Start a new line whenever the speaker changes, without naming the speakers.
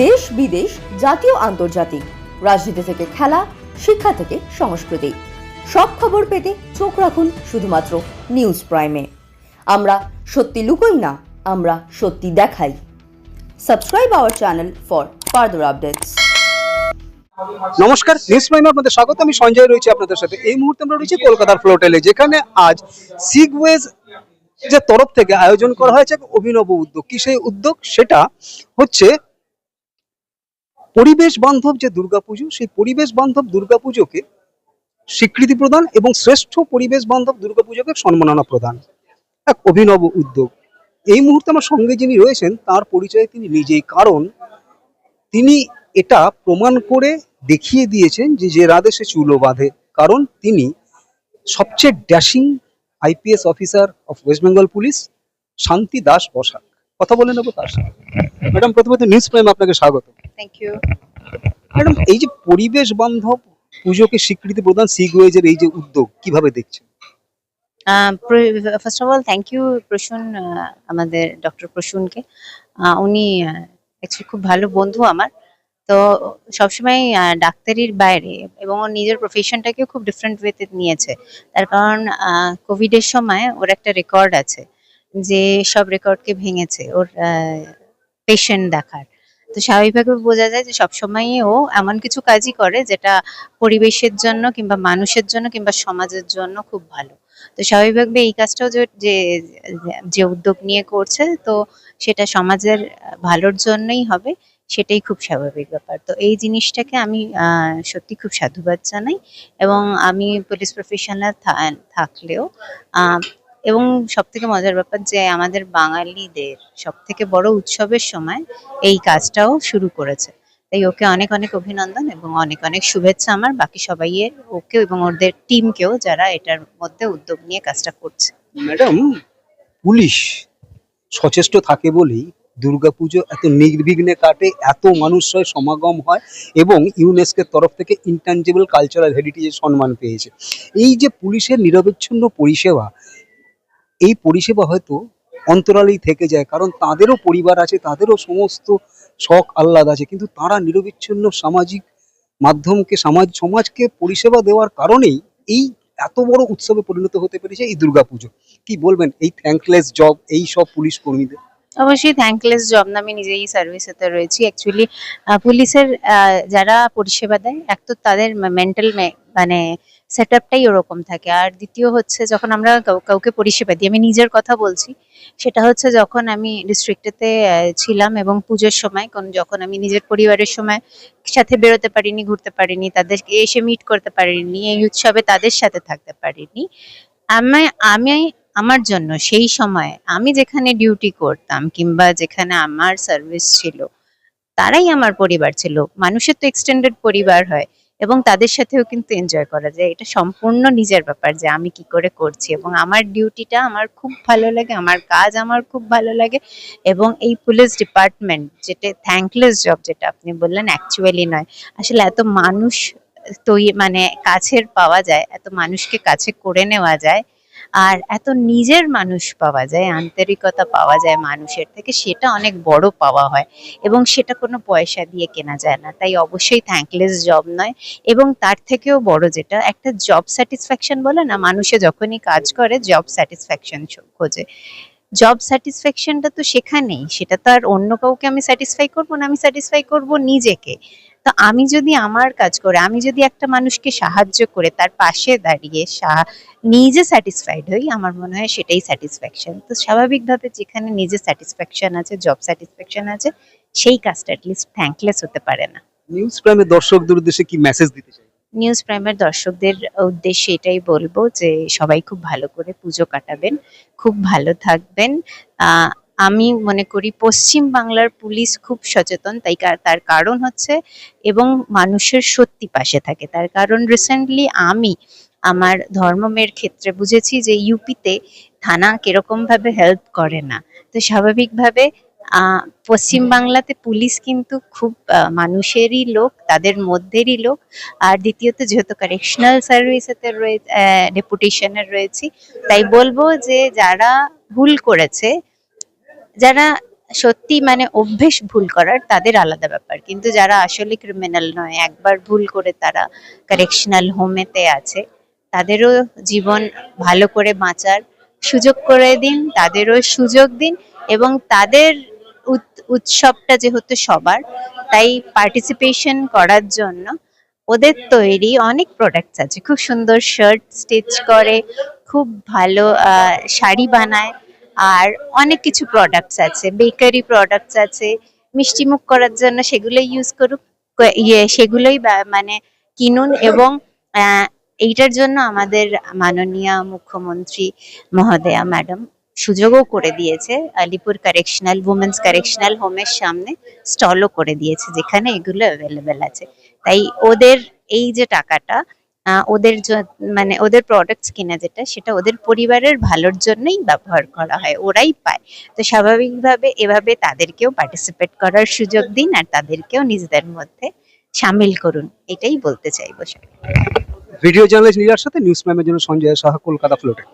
দেশ বিদেশ, জাতীয়, আন্তর্জাতিক। রাজনীতি থেকে খেলা, শিক্ষা থেকে সংস্কৃতি। সব খবর পেতে চোখ রাখুন শুধুমাত্র নিউজ প্রাইমে। আমরা সত্যি লুকোই না, আমরা সত্যি দেখাই। Subscribe our channel for further updates.
নমস্কার, নিউজ প্রাইমে আপনাদের স্বাগত। আমি সঞ্জয় রয়েছি আপনাদের সাথে। এই মুহূর্তে আমরা রয়েছি কলকাতার ফ্লোটেলে যেখানে আজ সিগওয়েজ যে তরফ থেকে আয়োজন করা হয়েছে অভিনব উদ্যোগ। কি সেই উদ্যোগ? সেটা হচ্ছে পরিবেশ বান্ধব যে দুর্গাপুজো, সেই পরিবেশ বান্ধব দুর্গাপুজোকে স্বীকৃতি প্রদান এবং শ্রেষ্ঠ পরিবেশ বান্ধব দুর্গাপুজোকে সম্মাননা প্রদান। এক অভিনব উদ্যোগ। এই মুহূর্তে আমার সঙ্গে যিনি রয়েছেন, তার পরিচয় তিনি নিজেই। কারণ তিনি এটা প্রমাণ করে দেখিয়ে দিয়েছেন যে যে রাধে সে চুলো বাঁধে। কারণ তিনি সবচেয়ে dashing IPS officer of west Bengal police, Shanti Das Basak. কথা বলে নেব তার সাথে ম্যাডাম প্রথমত নিউজ প্রাইম আপনাকে স্বাগত।
থ্যাংক ইউ
ম্যাডাম এই যে পরিবেশ বান্ধব পুজোকে স্বীকৃতি প্রদান সিগওয়েজের এই যে উদ্যোগ কীভাবে দেখছেন?
First of all thank you Prasun আমাদের ডক্টর প্রসূনকে। উনি অ্যাকচুয়ালি খুব ভালো বন্ধু আমার। তো সবসময় ডাক্তারির বাইরে এবং ওর নিজের প্রফেশনটাকেও খুব ডিফারেন্ট ওয়েতে নিয়েছে। তার কারণ কোভিডের সময় ওর একটা রেকর্ড আছে যে সব রেকর্ডকে ভেঙেছে। ওর পেশেন্ট দেখার। তো স্বাভাবিকভাবে বোঝা যায় যে সবসময়ই ও এমন কিছু কাজই করে যেটা পরিবেশের জন্য কিংবা মানুষের জন্য কিংবা সমাজের জন্য খুব ভালো। তো স্বাভাবিকভাবে এই কাজটাও যে, যে- উদ্যোগ নিয়ে করছে তো সেটা সমাজের ভালোর জন্যই হবে, সেটাই খুব স্বাভাবিক ব্যাপার। তো এই জিনিসটাকে আমি সত্যি খুব সাধুবাদ জানাই এবং আমি পুলিশ প্রফেশনাল থাকলেও এবং সব থেকে মজার ব্যাপার যে আমাদের বাঙালিদের সব থেকে বড় উৎসবের সময় এই কাজটাও শুরু করেছে। তাই ওকে অনেক অনেক অভিনন্দন এবং অনেক অনেক শুভেচ্ছা আমার। বাকি সবাইয়ের ওকে এবং ওদের টিমকেও যারা এটার মধ্যে উদ্যোগ নিয়ে কাজটা করছে।
ম্যাডাম, পুলিশ সচেষ্ট থাকে বলেই দুর্গাপুজো এত নির্বিঘ্নে কাটে, এত মানুষের সমাগম হয় এবং ইউনেস্কের তরফ থেকে ইনট্যাঞ্জেবল কালচারাল হেরিটেজের সম্মান পেয়েছে। এই যে পুলিশের নিরবিচ্ছিন্ন পরিষেবা এই পরিষেবা হয়তো অন্তরালেই থেকে যায়, কারণ তাদেরও পরিবার আছে, তাদেরও সমস্ত শখ আহ্লাদ আছে, কিন্তু তারা নিরবিচ্ছিন্ন সামাজিক মাধ্যমকে, সমাজ, সমাজকে পরিষেবা দেওয়ার কারণেই এই এত বড় উৎসবে পরিণত হতে পেরেছে এই দুর্গাপুজো। কি বলবেন? এই থ্যাঙ্কলেস জব এই সব পুলিশ কর্মীদের?
অবশ্যই থ্যাঙ্কলেস জব না, আমি নিজেই সার্ভিসেতে রয়েছি। অ্যাকচুয়ালি পুলিশের যারা পরিষেবা দেয়, এক তো তাদের মেন্টাল মানে সেট আপটাই ওরকম থাকে। আর দ্বিতীয় হচ্ছে যখন আমরা কাউকে পরিষেবা দিই, আমি নিজের কথা বলছি, সেটা হচ্ছে যখন আমি ডিস্ট্রিক্টেতে ছিলাম এবং পুজোর সময়, কোন, যখন আমি নিজের পরিবারের সময় সাথে বেরোতে পারিনি, ঘুরতে পারিনি, তাদেরকে এসে মিট করতে পারিনি, এই উৎসবে তাদের সাথে থাকতে পারিনি, আমি আমি, আমার জন্য সেই সময় আমি যেখানে ডিউটি করতাম কিংবা যেখানে আমার সার্ভিস ছিল, তারাই আমার পরিবার ছিল। মানুষের তো এক্সটেন্ডেড পরিবার হয়। এবং তাদের সাথেও কিন্তু এনজয় করা যায়। এটা সম্পূর্ণ নিজের ব্যাপার যে আমি কি করে করছি এবং আমার ডিউটিটা আমার খুব ভালো লাগে, আমার কাজ আমার খুব ভালো লাগে এবং এই পুলিশ ডিপার্টমেন্ট যেটা থ্যাঙ্কলেস জব যেটা আপনি বললেন অ্যাকচুয়ালি নয়। আসলে এত মানুষ তৈরি মানে কাছের পাওয়া যায়, এত মানুষকে কাছে করে নেওয়া যায় আর এত নিজের মানুষ পাওয়া যায়, আন্তরিকতা পাওয়া যায় মানুষের থেকে, সেটা অনেক বড় পাওয়া হয় এবং সেটা কোনো পয়সা দিয়ে কেনা যায় না। তাই অবশ্যই থ্যাঙ্কলেস জব নয় এবং তার থেকেও বড় যেটা, একটা জব স্যাটিসফ্যাকশন বলে না, মানুষে যখনই কাজ করে জব স্যাটিসফ্যাকশন খোঁজে। জব স্যাটিসফ্যাকশনটা তো সেখানেই, সেটা তো আর অন্য কাউকে আমি স্যাটিসফাই করব না, আমি স্যাটিসফাই করব নিজেকে। তো আমি যদি আমার কাজ করে আমি যদি একটা মানুষকে সাহায্য করে তার পাশে দাঁড়িয়ে নিজে স্যাটিসফাইড হই আমার মনে হয় সেটাই স্যাটিসফ্যাকশন তো স্বাভাবিকভাবে যেখানে নিজে স্যাটিসফ্যাকশন আছে জব স্যাটিসফ্যাকশন আছে সেই কাজটা অ্যাটলিস্ট থ্যাঙ্কলেস হতে পারে না।
নিউজ প্রাইমের দর্শকদের উদ্দেশ্যে কি মেসেজ দিতে চাই?
নিউজ প্রাইমের দর্শকদের উদ্দেশ্যে এটাই বলব যে সবাই খুব ভালো করে পুজো কাটাবেন খুব ভালো থাকবেন। আহ, আমি মনে করি পশ্চিম বাংলার পুলিশ খুব সচেতন, তাই তার কারণ হচ্ছে এবং মানুষের সত্যি পাশে থাকে। তার কারণ রিসেন্টলি আমি আমার ধর্মমের ক্ষেত্রে বুঝেছি যে ইউপিতে থানা কীরকম ভাবে হেল্প করে না। তো স্বাভাবিকভাবে পশ্চিম বাংলাতে পুলিশ কিন্তু খুব মানুষেরই লোক, তাদের মধ্যেরই লোক। আর দ্বিতীয়ত যেহেতু কারেকশনাল সার্ভিসেতে রয়ে ডেপুটেশনের রয়েছি, তাই বলব যে যারা ভুল করেছে যারা সত্যি মানে অভ্যেস ভুল করার, তাদের আলাদা ব্যাপার। কিন্তু যারা আসলে ক্রিমিনাল নয়, একবার ভুল করে তারা কারেকশনাল হোমেতে আছে, তাদেরও জীবন ভালো করে বাঁচার সুযোগ করে দিন, তাদেরও সুযোগ দিন এবং তাদের উৎ- উৎসবটা যেহেতু সবার, তাই পার্টিসিপেশন করার জন্য ওদের তৈরি অনেক প্রোডাক্টস আছে। খুব সুন্দর শার্ট স্টিচ করে, খুব ভালো শাড়ি বানায়। আর অনেক কিছু প্রোডাক্টস আছে। বেকারি প্রোডাক্টস আছে। মিষ্টিমুখ করার জন্য সেগুলো ইউজ করুক। ইয়ে সেগুলোই মানে কিনুন এবং এইটার জন্য আমাদের মাননীয় মুখ্যমন্ত্রী মহোদয়া ম্যাডাম সুযোগও করে দিয়েছে। আলিপুর কারেকশনাল উমেন্স কারেকশনাল হোমের সামনে স্টলও করে দিয়েছে যেখানে এগুলো অ্যাভেলেবেল আছে। তাই ওদের এই যে টাকাটা ওদের মানে ওদের প্রোডাক্টস কিনা যেটা, সেটা ওদের পরিবারের ভালোর জন্যই ব্যবহার করা হয়, ওরাই পায়। তো স্বাভাবিকভাবে এভাবে তাদেরকেও পার্টিসিপেট করার সুযোগ দিন আর তাদেরকেও নিজেদের মধ্যে সামিল করুন, এটাই বলতে চাইব
ভিডিও জার্নালিস্ট নীলার সাথে নিউজ ম্যামের জন্য সঞ্জয় সাহা কলকাতা ফ্লোটে